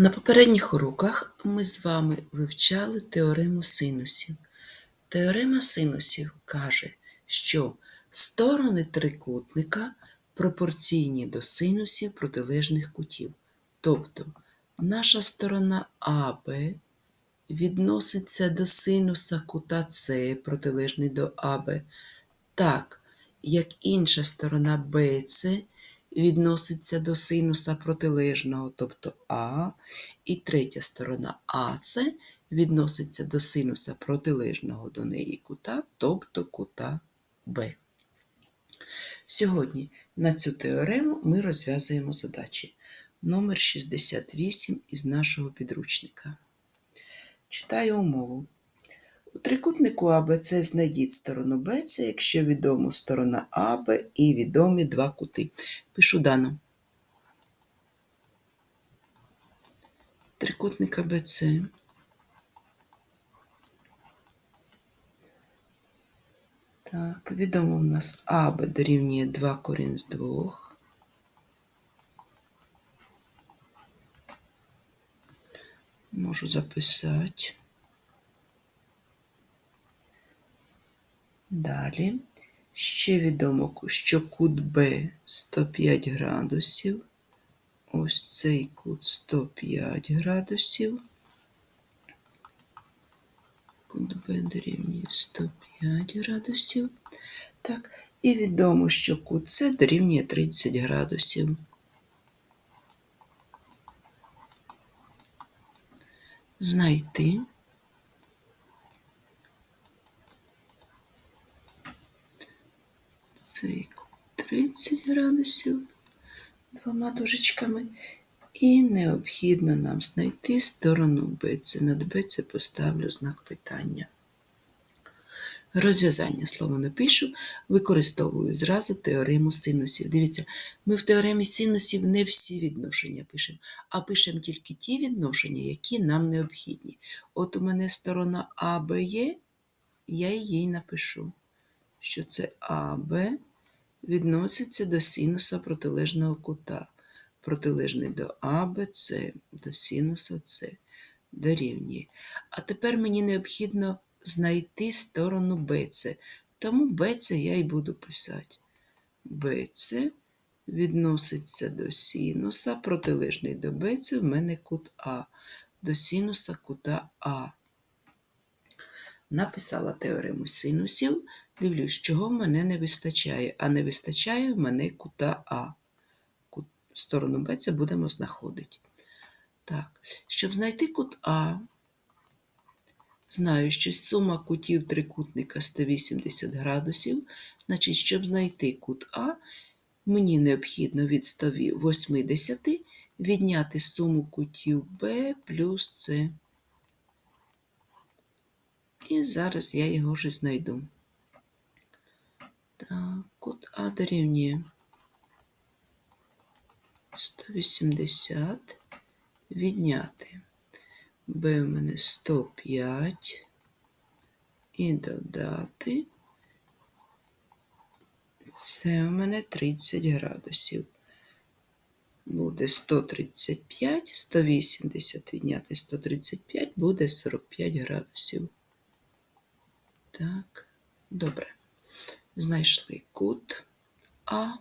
На попередніх уроках ми з вами вивчали теорему синусів. Теорема синусів каже, що сторони трикутника пропорційні до синусів протилежних кутів. Тобто наша сторона АБ відноситься до синуса кута С, протилежний до АБ, так як інша сторона БЦ відноситься до синуса протилежного, тобто А, і третя сторона АЦ відноситься до синуса протилежного до неї кута, тобто кута Б. Сьогодні на цю теорему ми розв'язуємо задачі. Номер 68 із нашого підручника. Читаю умову. У трикутнику АБЦ знайдіть сторону БЦ, якщо відомо сторона АБ і відомі два кути. Пишу дано. Трикутник АБЦ. Так, відомо у нас АБ дорівнює 2 корінь з 2. Можу записати. Далі. Ще відомо, що кут Б 105 градусів. Ось цей кут 105 градусів. Кут Б дорівнює 105 градусів. Так, і відомо, що кут С дорівнює 30 градусів. Знайти. Цей кут 30 градусів двома дужечками. І необхідно нам знайти сторону BC. Над BC поставлю знак питання. Розв'язання слова не пишу, використовую зразу теорему синусів. Дивіться, ми в теоремі синусів не всі відношення пишемо, а пишемо тільки ті відношення, які нам необхідні. От у мене сторона АБ є, я її напишу, що це АБ відноситься до синуса протилежного кута протилежний до АБЦ, до синуса С дорівнює. А тепер мені необхідно знайти сторону БЦ. Тому БЦ я і буду писати. БЦ відноситься до синуса, протилежний до БЦ в мене кут А, до синуса кута А. Написала теорему синусів, дивлюсь, чого в мене не вистачає, а не вистачає в мене кута А сторону Б це будемо знаходити. Так, щоб знайти кут А, знаю, що сума кутів трикутника 180 градусів, значить, щоб знайти кут А, мені необхідно від 180 відняти суму кутів Б плюс С. І зараз я його вже знайду. Кут А дорівнює 180 відняти. Б у мене 105 і додати. Це у мене 30 градусів. Буде 135, 180 відняти 135, буде 45 градусів. Так, добре. Знайшли кут А.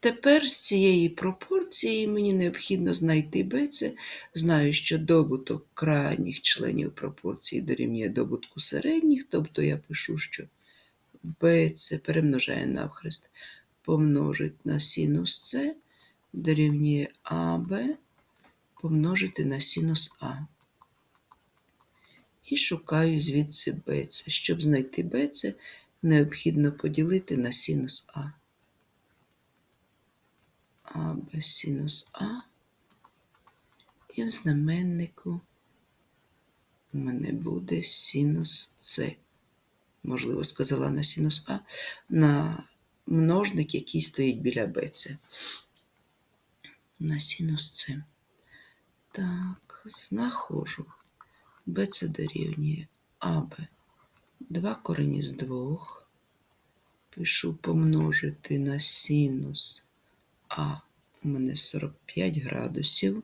Тепер з цієї пропорції мені необхідно знайти БЦ. Знаю, що добуток крайніх членів пропорції дорівнює добутку середніх, тобто я пишу, що БЦ перемножає навхрест, помножить на синус С, дорівнює АБ помножити на синус А. І шукаю звідси БЦ. Щоб знайти БЦ, необхідно поділити на синус А. А без синус А. І в знаменнику у мене буде синус С. Можливо, сказала на синус А, на множник, який стоїть біля БЦ. На синус С. Так, знаходжу. БЦ дорівнює АБ. Два корені з двох. Пишу помножити на синус А у мене 45 градусів.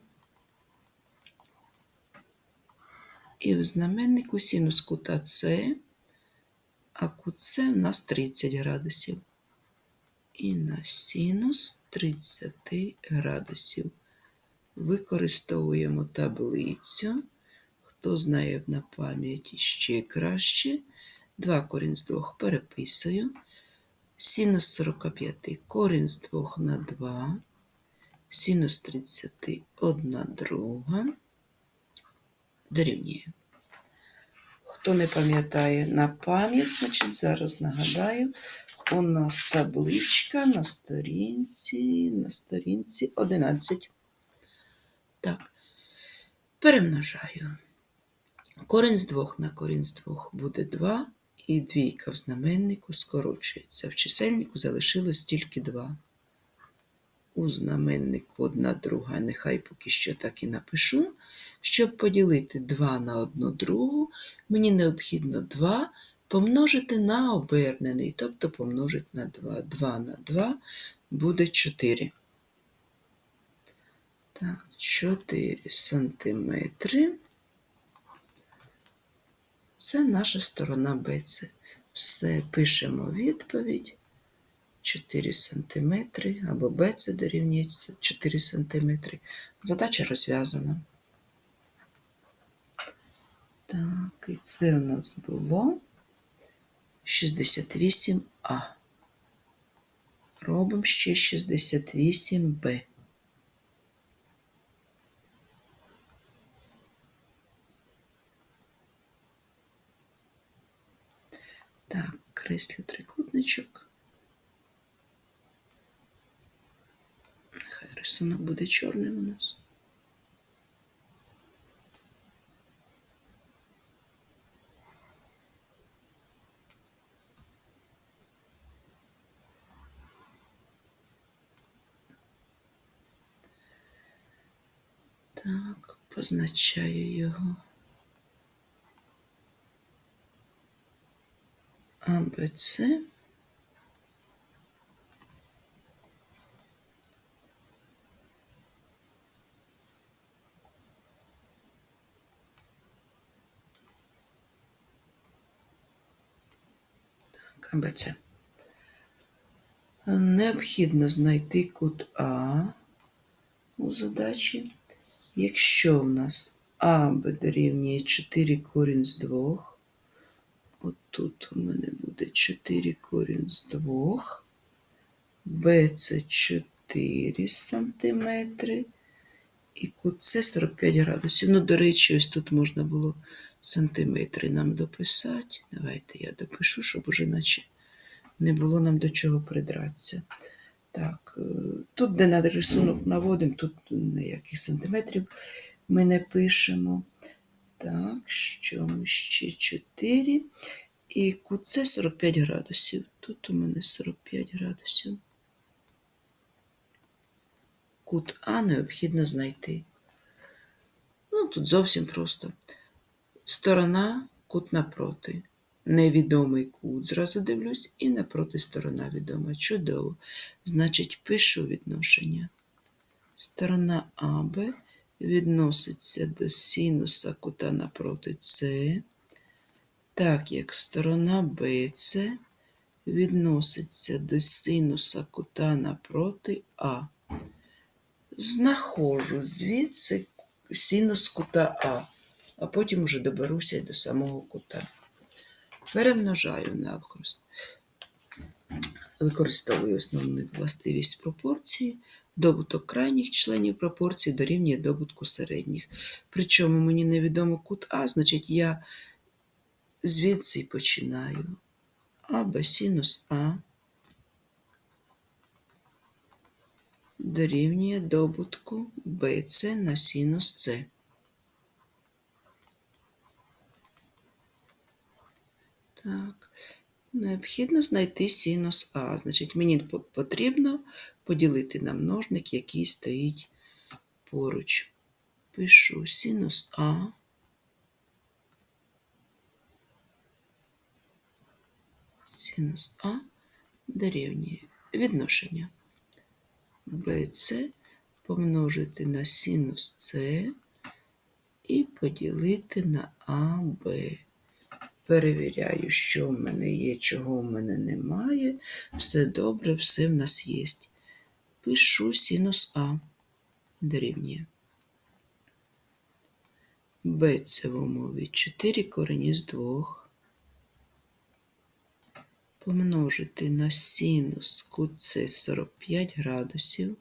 І в знаменнику синус кута С, а кут С у нас 30 градусів. І на синус 30 градусів. Використовуємо таблицю. Хто знає на пам'яті ще краще. 2 корінь з 2 переписую. Синус 45 корінь з 2 на 2. Синус 30 1 друга. Дорівнює. Хто не пам'ятає на пам'ять, значить зараз нагадаю, у нас табличка на сторінці, на сторінці 11. Так, перемножаю. Корінь з 2 на корінь з 2 буде 2, і двійка в знаменнику скорочується. В чисельнику залишилось тільки 2. У знаменнику одна друга, нехай поки що так і напишу. Щоб поділити 2 на 1 другу, мені необхідно 2 помножити на обернений, тобто помножити на 2. 2 на 2 буде 4. Так, 4 сантиметри. Це наша сторона БЦ. Все, пишемо відповідь. 4 см або БЦ дорівнює 4 см. Задача розв'язана. Так, і це у нас було 68А. Робимо ще 68Б. Так, трикутничок. Нехай рисунок буде чорним у нас. Так, позначаю його. АБЦ. Так, АБЦ. Необхідно знайти кут А у задачі. Якщо в нас АБ дорівнює 4 корінь з 2, От тут у мене буде 4 корінь з 2, Б це 4 сантиметри, і кут С 45 градусів. Ну, до речі, ось тут можна було сантиметри нам дописати. Давайте я допишу, щоб уже наче не було нам до чого придратися. Так, е, тут, де на рисунок наводимо, тут ніяких сантиметрів ми не пишемо. Так, що ми ще 4. І кут С 45 градусів. Тут у мене 45 градусів. Кут А необхідно знайти. Ну, тут зовсім просто. Сторона, кут напроти. Невідомий кут, зразу дивлюсь, і напроти сторона відома. Чудово. Значить, пишу відношення. Сторона АБ відноситься до синуса кута напроти С, так як сторона БЦ відноситься до синуса кута напроти А. Знаходжу звідси синус кута А, а потім уже доберуся до самого кута. Перемножаю навхрест. Використовую основну властивість пропорції. Добуток крайніх членів пропорції дорівнює добутку середніх. Причому мені невідомо кут А, значить я звідси починаю. АБ синус А дорівнює добутку БЦ на синус С. Так, необхідно знайти синус А. Значить, мені потрібно поділити на множник, який стоїть поруч. Пишу синус А. Синус А дорівнює відношення BC помножити на синус С і поділити на АБ. Перевіряю, що в мене є, чого в мене немає. Все добре, все в нас є. Пишу синус А дорівнює. Б це в умові 4 корені з 2. Помножити на синус кут С 45 градусів.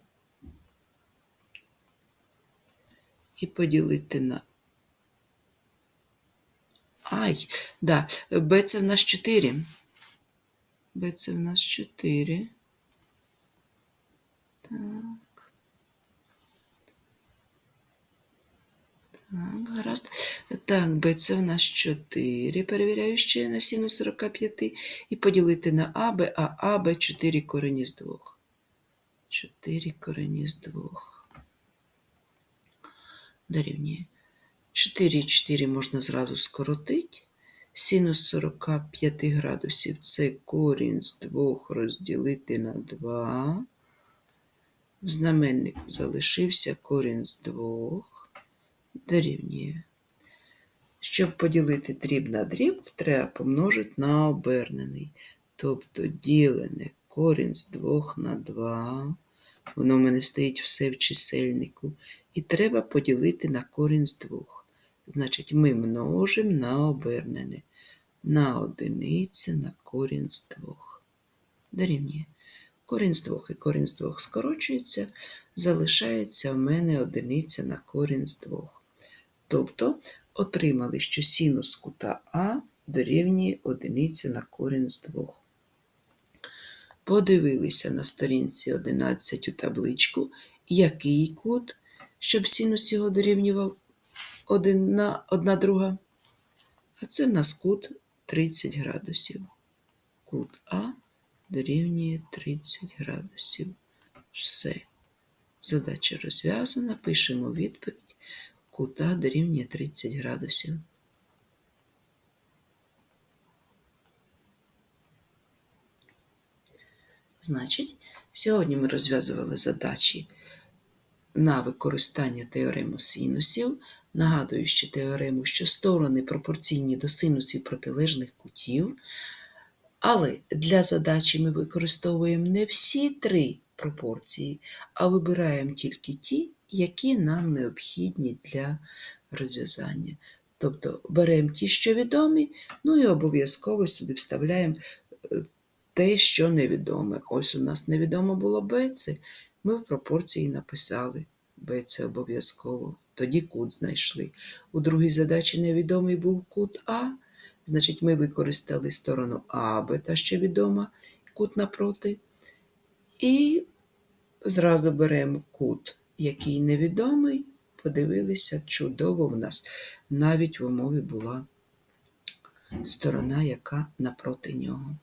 І поділити на Ай, да, Б це в нас 4. Б це в нас 4. Так. Так, гаразд. Так, Б це в нас 4. Перевіряю ще на синус 45. І поділити на АБ, а АБ 4 корені з 2. 4 корені з 2. Дорівнює. 4 і 4 можна зразу скоротити. Синус 45 градусів це корінь з 2 розділити на 2. В знаменнику залишився корінь з 2. Дорівнює. Щоб поділити дріб на дріб, треба помножити на обернений. Тобто ділене корінь з 2 на 2. Воно в мене стоїть все в чисельнику. І треба поділити на корінь з 2. Значить, ми множимо на обернене. На одиницю на корінь з 2. Дорівнює. Корінь з 2 і корінь з 2 скорочується, залишається в мене одиниця на корінь з 2. Тобто отримали, що синус кута А дорівнює одиниці на корінь з 2. Подивилися на сторінці 11 у табличку, який кут, щоб синус його дорівнював 1 на 1 друга. А це в нас кут 30 градусів. Кут А дорівнює 30 градусів. Все. Задача розв'язана. Пишемо відповідь. Кут А дорівнює 30 градусів. Значить, сьогодні ми розв'язували задачі на використання теореми синусів. Нагадую ще теорему, що сторони пропорційні до синусів протилежних кутів. Але для задачі ми використовуємо не всі три пропорції, а вибираємо тільки ті, які нам необхідні для розв'язання. Тобто беремо ті, що відомі, ну і обов'язково сюди вставляємо е, те, що невідоме. Ось у нас невідомо було Б, це ми в пропорції написали. Б це обов'язково. Тоді кут знайшли. У другій задачі невідомий був кут А. Значить, ми використали сторону АБ, та ще відома, кут напроти. І зразу беремо кут, який невідомий. Подивилися, чудово в нас. Навіть в умові була сторона, яка напроти нього.